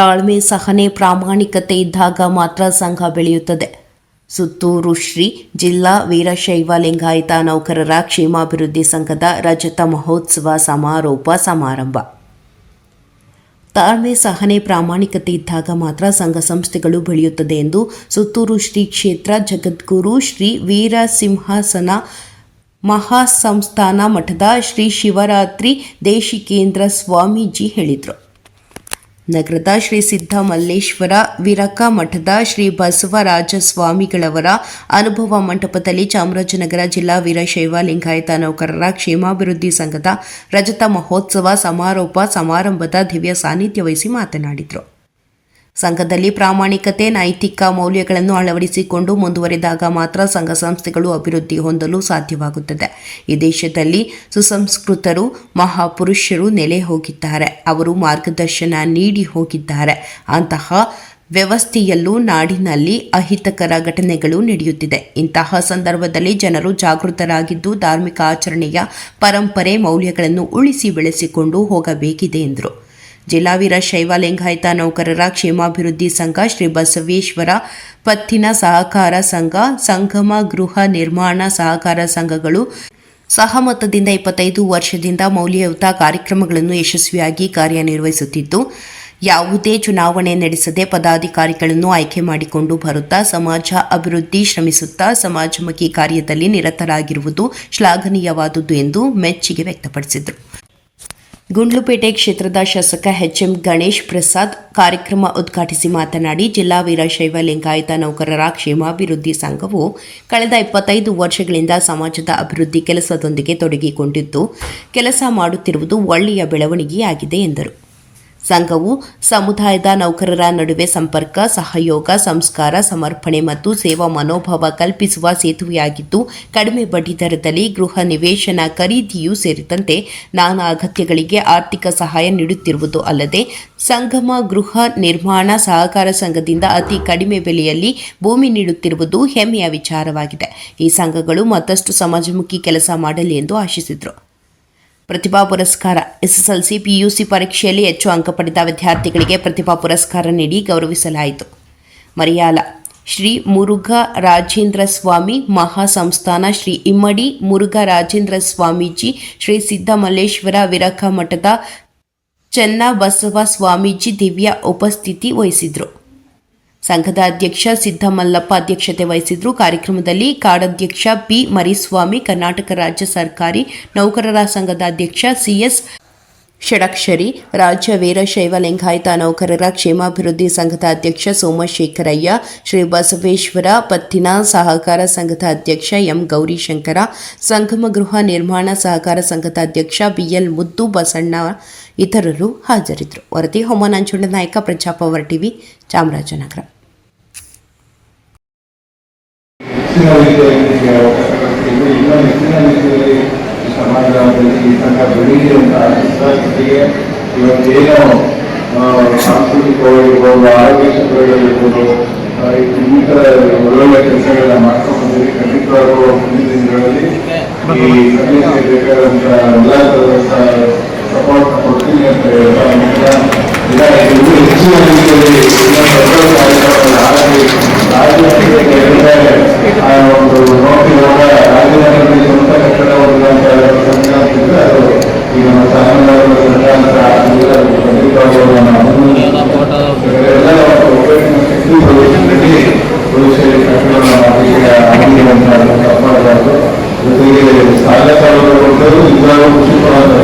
ತಾಳ್ಮೆ ಸಹನೆ ಪ್ರಾಮಾಣಿಕತೆ ಇದ್ದಾಗ ಮಾತ್ರ ಸಂಘ ಬೆಳೆಯುತ್ತದೆ. ಸುತ್ತೂರು ಶ್ರೀ ಜಿಲ್ಲಾ ವೀರಶೈವ ಲಿಂಗಾಯತ ನೌಕರರ ಕ್ಷೇಮಾಭಿವೃದ್ಧಿ ಸಂಘದ ರಜತ ಮಹೋತ್ಸವ ಸಮಾರೋಪ ಸಮಾರಂಭ. ತಾಳ್ಮೆ ಸಹನೆ ಪ್ರಾಮಾಣಿಕತೆ ಇದ್ದಾಗ ಮಾತ್ರ ಸಂಘ ಸಂಸ್ಥೆಗಳು ಬೆಳೆಯುತ್ತದೆ ಎಂದು ಸುತ್ತೂರು ಶ್ರೀ ಕ್ಷೇತ್ರ ಜಗದ್ಗುರು ಶ್ರೀ ವೀರಸಿಂಹಾಸನ ಮಹಾಸಂಸ್ಥಾನ ಮಠದ ಶ್ರೀ ಶಿವರಾತ್ರಿ ದೇಶಿಕೇಂದ್ರ ಸ್ವಾಮೀಜಿ ಹೇಳಿದರು. ನಗರದ ಶ್ರೀ ಸಿದ್ಧ ಮಲ್ಲೇಶ್ವರ ವಿರಕ ಮಠದ ಶ್ರೀ ಬಸವರಾಜ ಸ್ವಾಮಿಗಳವರ ಅನುಭವ ಮಂಟಪದಲ್ಲಿ ಚಾಮರಾಜನಗರ ಜಿಲ್ಲಾ ವೀರಶೈವ ಲಿಂಗಾಯತ ನೌಕರರ ಕ್ಷೇಮಾಭಿವೃದ್ಧಿ ಸಂಘದ ರಜತ ಮಹೋತ್ಸವ ಸಮಾರೋಪ ಸಮಾರಂಭದ ದಿವ್ಯ ಸಾನ್ನಿಧ್ಯ ವಹಿಸಿ ಮಾತನಾಡಿದರು. ಸಂಘದಲ್ಲಿ ಪ್ರಾಮಾಣಿಕತೆ, ನೈತಿಕ ಮೌಲ್ಯಗಳನ್ನು ಅಳವಡಿಸಿಕೊಂಡು ಮುಂದುವರೆದಾಗ ಮಾತ್ರ ಸಂಘ ಸಂಸ್ಥೆಗಳು ಅಭಿವೃದ್ಧಿ ಹೊಂದಲು ಸಾಧ್ಯವಾಗುತ್ತದೆ. ಈ ದೇಶದಲ್ಲಿ ಸುಸಂಸ್ಕೃತರು, ಮಹಾಪುರುಷರು ನೆಲೆ ಹೋಗಿದ್ದಾರೆ. ಅವರು ಮಾರ್ಗದರ್ಶನ ನೀಡಿ ಹೋಗಿದ್ದಾರೆ. ಅಂತಹ ವ್ಯವಸ್ಥೆಯಲ್ಲೂ ನಾಡಿನಲ್ಲಿ ಅಹಿತಕರ ಘಟನೆಗಳು ನಡೆಯುತ್ತಿದೆ. ಇಂತಹ ಸಂದರ್ಭದಲ್ಲಿ ಜನರು ಜಾಗೃತರಾಗಿದ್ದು ಧಾರ್ಮಿಕ ಆಚರಣೆಯ ಪರಂಪರೆ ಮೌಲ್ಯಗಳನ್ನು ಉಳಿಸಿ ಬೆಳೆಸಿಕೊಂಡು ಹೋಗಬೇಕಿದೆ ಎಂದರು. ಜಿಲ್ಲಾ ವೀರಶೈವ ಲಿಂಗಾಯತ ನೌಕರರ ಕ್ಷೇಮಾಭಿವೃದ್ಧಿ ಸಂಘ ಶ್ರೀ ಬಸವೇಶ್ವರ ಪತ್ತಿನ ಸಹಕಾರ ಸಂಘ, ಸಂಗಮ ಗೃಹ ನಿರ್ಮಾಣ ಸಹಕಾರ ಸಂಘಗಳು ಸಹಮತದಿಂದ ಇಪ್ಪತ್ತೈದು ವರ್ಷದಿಂದ ಮೌಲ್ಯಯುತ ಕಾರ್ಯಕ್ರಮಗಳನ್ನು ಯಶಸ್ವಿಯಾಗಿ ಕಾರ್ಯನಿರ್ವಹಿಸುತ್ತಿದ್ದು, ಯಾವುದೇ ಚುನಾವಣೆ ನಡೆಸದೆ ಪದಾಧಿಕಾರಿಗಳನ್ನು ಆಯ್ಕೆ ಮಾಡಿಕೊಂಡು ಬರುತ್ತಾ ಸಮಾಜ ಅಭಿವೃದ್ಧಿ ಶ್ರಮಿಸುತ್ತಾ ಸಮಾಜಮುಖಿ ಕಾರ್ಯದಲ್ಲಿ ನಿರತರಾಗಿರುವುದು ಶ್ಲಾಘನೀಯವಾದುದು ಎಂದು ಮೆಚ್ಚುಗೆ ವ್ಯಕ್ತಪಡಿಸಿದರು. ಗುಂಡ್ಲುಪೇಟೆ ಕ್ಷೇತ್ರದ ಶಾಸಕ ಎಚ್ ಎಂ ಗಣೇಶ್ ಪ್ರಸಾದ್ ಕಾರ್ಯಕ್ರಮ ಉದ್ಘಾಟಿಸಿ ಮಾತನಾಡಿ, ಜಿಲ್ಲಾ ವೀರಶೈವ ಲಿಂಗಾಯತ ನೌಕರರ ಕ್ಷೇಮಾಭಿವೃದ್ಧಿ ಸಂಘವು ಕಳೆದ ಇಪ್ಪತ್ತೈದು ವರ್ಷಗಳಿಂದ ಸಮಾಜದ ಅಭಿವೃದ್ಧಿ ಕೆಲಸದೊಂದಿಗೆ ತೊಡಗಿಕೊಂಡಿದ್ದು, ಕೆಲಸ ಮಾಡುತ್ತಿರುವುದು ಒಳ್ಳೆಯ ಬೆಳವಣಿಗೆಯಾಗಿದೆ ಎಂದರು. ಸಂಘವು ಸಮುದಾಯದ ನೌಕರರ ನಡುವೆ ಸಂಪರ್ಕ, ಸಹಯೋಗ, ಸಂಸ್ಕಾರ, ಸಮರ್ಪಣೆ ಮತ್ತು ಸೇವಾ ಮನೋಭಾವ ಕಲ್ಪಿಸುವ ಸೇತುವೆಯಾಗಿದ್ದು, ಕಡಿಮೆ ಬಡ್ಡಿದರದಲ್ಲಿ ಗೃಹ ನಿವೇಶನ ಖರೀದಿಯೂ ಸೇರಿದಂತೆ ನಾನಾ ಅಗತ್ಯಗಳಿಗೆ ಆರ್ಥಿಕ ಸಹಾಯ ನೀಡುತ್ತಿರುವುದು ಅಲ್ಲದೆ, ಸಂಗಮ ಗೃಹ ನಿರ್ಮಾಣ ಸಹಕಾರ ಸಂಘದಿಂದ ಅತಿ ಕಡಿಮೆ ಬೆಲೆಯಲ್ಲಿ ಭೂಮಿ ನೀಡುತ್ತಿರುವುದು ಹೆಮ್ಮೆಯ ವಿಚಾರವಾಗಿದೆ. ಈ ಸಂಘಗಳು ಮತ್ತಷ್ಟು ಸಮಾಜಮುಖಿ ಕೆಲಸ ಮಾಡಲಿ ಎಂದು ಆಶಿಸಿದರು. ಪ್ರತಿಭಾ ಪುರಸ್ಕಾರ. ಎಸ್ಎಸ್ಎಲ್ಸಿ ಪಿಯುಸಿ ಪರೀಕ್ಷೆಯಲ್ಲಿ ಹೆಚ್ಚು ಅಂಕ ಪಡೆದ ವಿದ್ಯಾರ್ಥಿಗಳಿಗೆ ಪ್ರತಿಭಾ ಪುರಸ್ಕಾರ ನೀಡಿ ಗೌರವಿಸಲಾಯಿತು. ಮರಿಯಾಲ ಶ್ರೀ ಮುರುಘಾ ರಾಜೇಂದ್ರ ಸ್ವಾಮಿ ಮಹಾಸಂಸ್ಥಾನ, ಶ್ರೀ ಇಮ್ಮಡಿ ಮುರುಘಾ ರಾಜೇಂದ್ರ ಸ್ವಾಮೀಜಿ, ಶ್ರೀ ಸಿದ್ದಮಲ್ಲೇಶ್ವರ ವಿರಕ ಮಠದ ಚೆನ್ನಬಸವ ಸ್ವಾಮೀಜಿ ದಿವ್ಯ ಉಪಸ್ಥಿತಿ ವಹಿಸಿದ್ರು. ಸಂಘದ ಅಧ್ಯಕ್ಷ ಸಿದ್ದಮಲ್ಲಪ್ಪ ಅಧ್ಯಕ್ಷತೆ ವಹಿಸಿದ್ರು. ಕಾರ್ಯಕ್ರಮದಲ್ಲಿ ಕಾಡಾಧ್ಯಕ್ಷ ಪಿ ಮರಿಸ್ವಾಮಿ, ಕರ್ನಾಟಕ ರಾಜ್ಯ ಸರ್ಕಾರಿ ನೌಕರರ ಸಂಘದ ಅಧ್ಯಕ್ಷ ಸಿಎಸ್ ಷಡಕ್ಷರಿ, ರಾಜ್ಯ ವೀರಶೈವ ಲಿಂಗಾಯತ ನೌಕರರ ಕ್ಷೇಮಾಭಿವೃದ್ಧಿ ಸಂಘದ ಅಧ್ಯಕ್ಷ ಸೋಮಶೇಖರಯ್ಯ, ಶ್ರೀ ಬಸವೇಶ್ವರ ಪತ್ತಿನ ಸಹಕಾರ ಸಂಘದ ಅಧ್ಯಕ್ಷ ಎಂ ಗೌರಿಶಂಕರ, ಸಂಗಮ ಗೃಹ ನಿರ್ಮಾಣ ಸಹಕಾರ ಸಂಘದ ಅಧ್ಯಕ್ಷ ಬಿಎಲ್ ಮುದ್ದು ಬಸಣ್ಣ ಇತರರು ಹಾಜರಿದ್ದರು. ವರದಿ ಹೋಮ ನಂಜುಂಡ ನಾಯಕ ಪ್ರಜಾಪವರ್ ಟಿವಿ ಚಾಮರಾಜನಗರ. ಸಮಾಜದಲ್ಲಿ ಈ ಸಂಘ ಬೆಳೀಲಿ ಅಂತ ಜೊತೆಗೆ ಇವತ್ತೇನು ಸಾಂಸ್ಕೃತಿಕವಾಗಿರ್ಬೋದು ಆರೋಗ್ಯ ಕ್ಷೇತ್ರಗಳಿರ್ಬೋದು ಇನ್ನಿತರ ಒಳ್ಳೊಳ್ಳೆ ಕೆಲಸಗಳನ್ನ ಮಾಡ್ಕೊಂಡು ಬಂದಿರಿ ಖಂಡಿತವಾಗೂ ಮುಂದಿನ ದಿನಗಳಲ್ಲಿ ಈ ಸಂಘಕ್ಕೆ ಬೇಕಾದಂತ ಎಲ್ಲ ಸಪೋರ್ಟ್ ಕೊಡ್ತೀನಿ ಅಂತ ಹೇಳ್ತಾ ಇದು ಹೆಚ್ಚಿನ ರೀತಿಯಲ್ಲಿ ಇನ್ನೂ ದೊಡ್ಡ ಕಾರ್ಯಕ್ರಮಗಳು ಒಂದು ನೋಟಿರುವಾಗ Então,